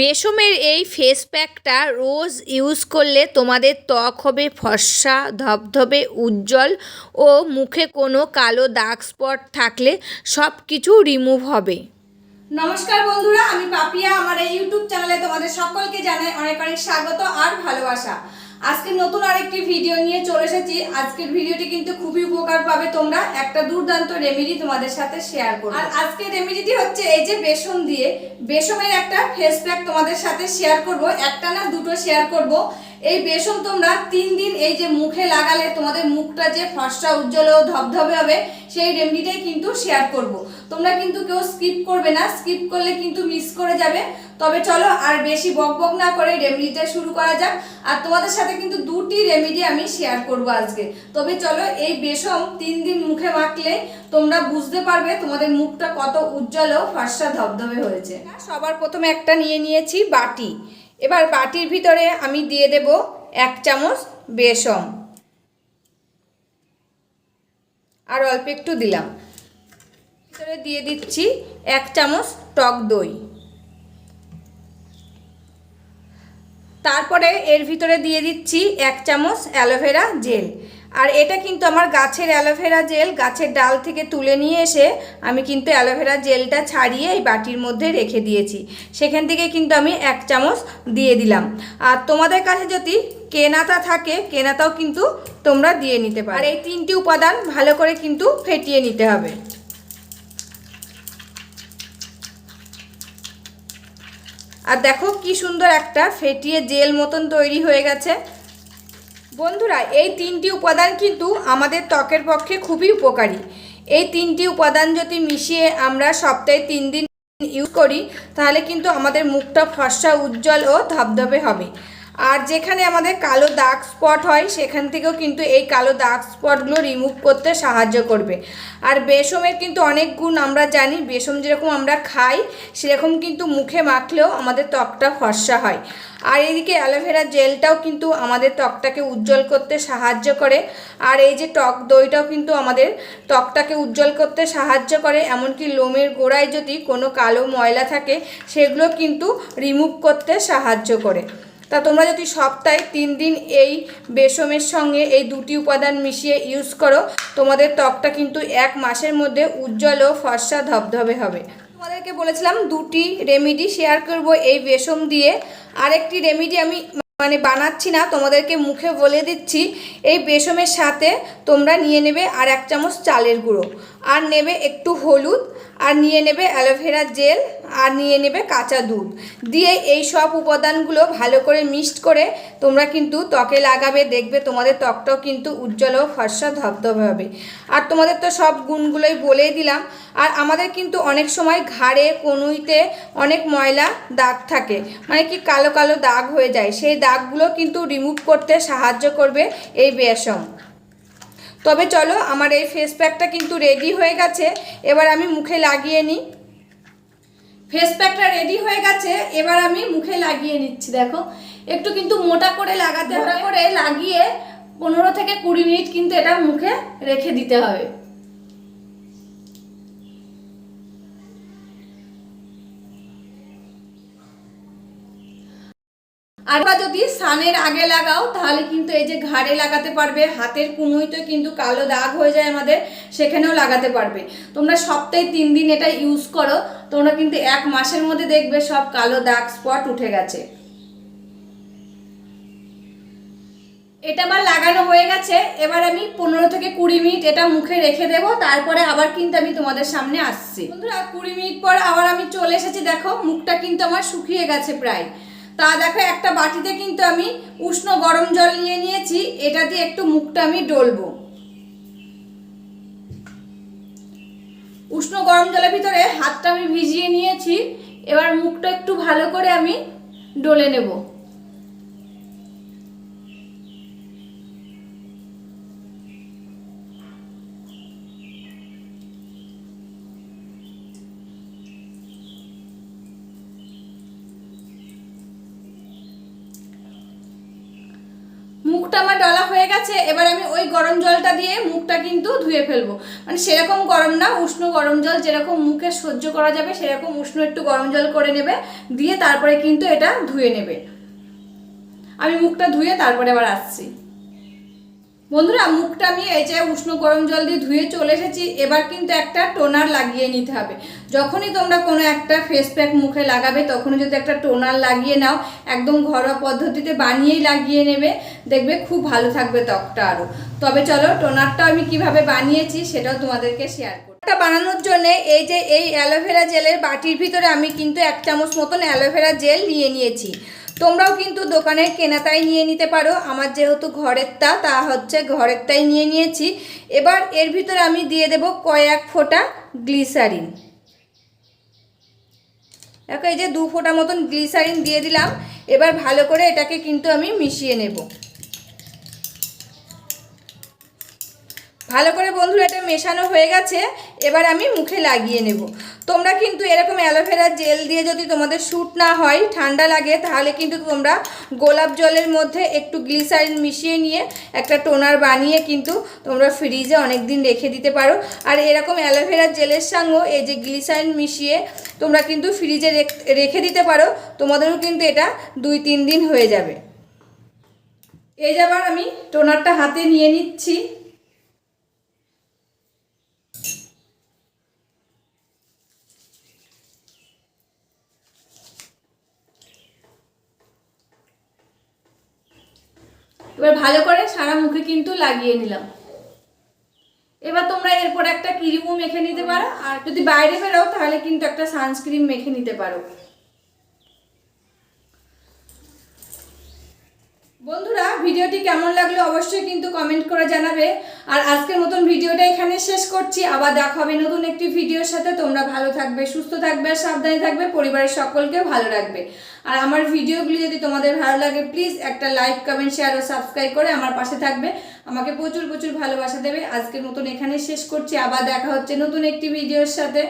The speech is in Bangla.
বেসমের এই ফেস প্যাকটা রোজ ইউজ করলে তোমাদের ত্বক হবে ফর্সা, ধবধবে, উজ্জ্বল ও মুখে কোনো কালো দাগ স্পট থাকলে সব কিছু রিমুভ হবে। নমস্কার বন্ধুরা, আমি পাপিয়া। আমার এই ইউটিউব চ্যানেলে তোমাদের সকলকে জানাই অনেক অনেক স্বাগত আর ভালোবাসা। আজকে নতুন আরেকটি ভিডিও নিয়ে চলে এসেছি। আজকের ভিডিওটি কিন্তু খুবই উপকার পাবে তোমরা। একটা দুর্দান্ত রেমেডি তোমাদের সাথে শেয়ার করব। আর আজকের রেমেডিটি হচ্ছে এই যে বেসন দিয়ে। বেসনের একটা ফেস প্যাক তোমাদের সাথে শেয়ার করব। একটা না দুটো শেয়ার করব। এই বেসন তোমরা তিন দিন এই যে মুখে লাগালে তোমাদের মুখটা যে ফর্সা, উজ্জ্বল ও ধবধবে হবে, সেই রেমেডিটাই কিন্তু শেয়ার করব। তোমরা কিন্তু কেউ স্কিপ করবে না। স্কিপ করলে কিন্তু মিস করে যাবে। তবে চলো আর বেশি বক বক না করে রেমেডিটা শুরু করা যাক। আর তোমাদের সাথে কিন্তু দুটি রেমেডি আমি শেয়ার করব আজকে। তবে চলো এই বেসম তিন দিন মুখে মাখলে তোমরা বুঝতে পারবে তোমাদের মুখটা কত উজ্জ্বল ও ফর্সা ধবধবে হয়েছে। সবার প্রথমে একটা নিয়ে নিয়েছি বাটি। এবার বাটির ভিতরে আমি দিয়ে দেব এক চামচ বেসম। আর অল্প একটু দিলাম। ভিতরে দিয়ে দিচ্ছি এক চামচ টক দই। তারপরে এর ভিতরে দিয়ে দিচ্ছি এক চামচ অ্যালোভেরা জেল। আর এটা কিন্তু আমার গাছের অ্যালোভেরা জেল, গাছের ডাল থেকে তুলে নিয়ে এসে আমি কিন্তু অ্যালোভেরা জেলটা ছাড়িয়ে এই বাটির মধ্যে রেখে দিয়েছি। সেখান থেকে কিন্তু আমি এক চামচ দিয়ে দিলাম। আর তোমাদের কাছে যদি কেনাতা থাকে, কেনাতাও কিন্তু তোমরা দিয়ে নিতে পারো। আর এই তিনটি উপাদান ভালো করে কিন্তু ফেটিয়ে নিতে হবে। আর দেখো কি সুন্দর একটা ফেটিয়ে জেল মতন তৈরি হয়ে গেছে। বন্ধুরা, এই তিনটি উপাদান কিন্তু আমাদের ত্বকের পক্ষে খুবই উপকারী। এই তিনটি উপাদান যদি মিশিয়ে আমরা সপ্তাহে তিন দিন ইউজ করি, তাহলে কিন্তু আমাদের মুখটা ফর্সা, উজ্জ্বল ও ধবধবে হবে। আর যেখানে আমাদের কালো দাগ স্পট হয়, সেখান থেকেও কিন্তু এই কালো দাগ স্পটগুলো রিমুভ করতে সাহায্য করবে। আর বেসমের কিন্তু অনেক গুণ আমরা জানি, বেসম যেরকম আমরা খাই, সেরকম কিন্তু মুখে মাখলেও আমাদের ত্বকটা ফর্সা হয়। আর এদিকে অ্যালোভেরা জেলটাও কিন্তু আমাদের ত্বকটাকে উজ্জ্বল করতে সাহায্য করে। আর এই যে টক দইটাও কিন্তু আমাদের ত্বকটাকে উজ্জ্বল করতে সাহায্য করে, এমনকি লোমের গোড়ায় যদি কোনো কালো ময়লা থাকে, সেগুলো কিন্তু রিমুভ করতে সাহায্য করে। তা তোমরা যদি সপ্তাহে তিন দিন এই বেসমের সঙ্গে এই দুটি উপাদান মিশিয়ে ইউজ করো, তোমাদের ত্বকটা কিন্তু এক মাসের মধ্যে উজ্জ্বল ও ফর্সা ধবধবে হবে। তোমাদেরকে বলেছিলাম দুটি রেমিডি শেয়ার করব এই বেসম দিয়ে। আরেকটি রেমিডি আমি মানে বানাচ্ছি না, তোমাদেরকে মুখে বলে দিচ্ছি। এই বেসমের সাথে তোমরা নিয়ে নেবে আর এক চামচ চালের গুঁড়ো। আর নেবে একটু হলুদ, আর নিয়ে নেবে অ্যালোভেরা জেল, আর নিয়ে নেবে কাঁচা দুধ। দিয়ে এই সব উপাদানগুলো ভালো করে মিক্সড করে তোমরা কিন্তু ত্বকে লাগাবে, দেখবে তোমাদের ত্বকটাও কিন্তু উজ্জ্বল ও ফর্সা ধবধবে হবে। আর তোমাদের তো সব গুণগুলোই বলেই দিলাম। আর আমাদের কিন্তু অনেক সময় ঘাড়ে, কনুইতে অনেক ময়লা দাগ থাকে। মানে কি কালো কালো দাগ হয়ে যায়। সেই দাগগুলো কিন্তু রিমুভ করতে সাহায্য করবে এই বেসম তবে চলো, আমার এই ফেস প্যাকটা কিন্তু রেডি হয়ে গেছে। এবার আমি মুখে লাগিয়ে নিই। ফেস প্যাকটা রেডি হয়ে গেছে, এবার আমি মুখে লাগিয়ে নিচ্ছি, দেখো। একটু কিন্তু মোটা করে লাগাতে মোটা করে লাগিয়ে পনেরো থেকে কুড়ি মিনিট কিন্তু এটা মুখে রেখে দিতে হবে। আর যদি সানের আগে লাগাও, তাহলে কিন্তু এই যে ঘাড়ে লাগাতে পারবে, হাতের কুনুইতে কিন্তু কালো দাগ হয়ে যায় আমাদের, সেখানেও লাগাতে পারবে। তোমরা সপ্তাহে তিন দিন এটা ইউজ করো, তোমরা কিন্তু এক মাসের মধ্যে দেখবে সব কালো দাগ স্পট উঠে গেছে। এটা আমার লাগানো হয়ে গেছে, এবার আমি পনেরো থেকে কুড়ি মিনিট এটা মুখে রেখে দেবো, তারপরে আবার কিন্তু আমি তোমাদের সামনে আসছি। বন্ধুরা, কুড়ি মিনিট পর আবার আমি চলে এসেছি, দেখো, মুখটা কিন্তু আমার শুকিয়ে গেছে প্রায়। তা দেখো, একটা বাটিতে কিন্তু আমি উষ্ণ গরম জল নিয়ে নিয়েছি, এটা দিয়ে একটু মুখটা আমি ডলবো। উষ্ণ গরম জলের ভিতরে হাতটা আমি ভিজিয়ে নিয়েছি, এবার মুখটা একটু ভালো করে আমি ডলে নেব। মুখটা আমার ডলা হয়ে গেছে, এবার আমি ওই গরম জলটা দিয়ে মুখটা কিন্তু ধুয়ে ফেলব। মানে সেরকম গরম না, উষ্ণ গরম জল যেরকম মুখে সহ্য করা যাবে, সেরকম উষ্ণ একটু গরম জল করে নেবে, দিয়ে তারপরে কিন্তু এটা ধুয়ে নেবে। আমি মুখটা ধুয়ে তারপরে আবার আসছি। বন্ধুরা, মুখটা আমি এই যে উষ্ণ গরম জল দিয়ে ধুয়ে চলে এসেছি, এবার কিন্তু একটা টোনার লাগিয়ে নিতে হবে। যখনই তোমরা কোনো একটা ফেস প্যাক মুখে লাগাবে, তখনই যদি একটা টোনার লাগিয়ে নাও, একদম ঘরোয়া পদ্ধতিতে বানিয়েই লাগিয়ে নেবে, দেখবে খুব ভালো থাকবে ত্বকটা আরও। তবে চলো টোনারটা আমি কীভাবে বানিয়েছি সেটাও তোমাদেরকে শেয়ার করি টা বানানোর জন্য এই যে এই অ্যালোভেরা জেলের বাটির ভিতরে আমি কিন্তু এক চামচ মতন অ্যালোভেরা জেল নিয়ে নিয়েছি। তোমরাও কিন্তু দোকানের কেনাতাই নিয়ে নিতে পারো। আমার যেহেতু ঘরেরটা, তা হচ্ছে ঘরেরটাই নিয়ে নিয়েছি। এবার এর ভিতরে আমি দিয়ে দেব কয়েক ফোঁটা গ্লিসারিন। দেখো, এই যে দু ফোঁটা মতন গ্লিসারিন দিয়ে দিলাম। এবার ভালো করে এটাকে কিন্তু আমি মিশিয়ে নেব। ভালো করে বন্ধুরা এটা মেশানো হয়ে গেছে। এবার আমি মুখে লাগিয়ে নেব। তোমরা কিন্তু এরকম অ্যালোভেরা জেল দিয়ে যদি তোমাদের শ্যুট না হয়, ঠান্ডা লাগে, তাহলে কিন্তু তোমরা গোলাপ জলের মধ্যে একটু গ্লিসারিন মিশিয়ে নিয়ে একটা টোনার বানিয়ে কিন্তু তোমরা ফ্রিজে অনেক দিন রেখে দিতে পারো। আর এরকম অ্যালোভেরা জেলের সঙ্গেও এই যে গ্লিসারিন মিশিয়ে তোমরা কিন্তু ফ্রিজে রেখে দিতে পারো, তোমাদেরও কিন্তু এটা দুই তিন দিন হয়ে যাবে। এই যাবার আমি টোনারটা হাতে নিয়ে নিচ্ছি। এবার ভালো করে সারা মুখে কিন্তু লাগিয়ে নিলাম। এবার তোমরা এরপর একটা ক্রিমও মেখে নিতে পারো, আর যদি বাইরে বেরো তাহলে কিন্তু একটা সানস্ক্রিম মেখে নিতে পারো বন্ধুরা ভিডিওটি কেমন লাগল অবশ্যই কিন্তু কমেন্ট করে জানাবে। আর আজকের মতন ভিডিওটা এখানে শেষ করছি। আবার দেখা হবে নতুন একটি ভিডিওর সাথে। তোমরা ভালো থাকবে, সুস্থ থাকবে, আর সাবধানে থাকবে। পরিবারের সকলকে ভালো রাখবে। আর আমার ভিডিওগুলি যদি তোমাদের ভালো লাগে প্লিজ একটা লাইক কমেন্ট শেয়ার ও সাবস্ক্রাইব করে আমার পাশে থাকবে। আমাকে প্রচুর প্রচুর ভালোবাসা দেবে। আজকের মতন এখানে শেষ করছি। আবার দেখা হচ্ছে নতুন একটি ভিডিওর সাথে।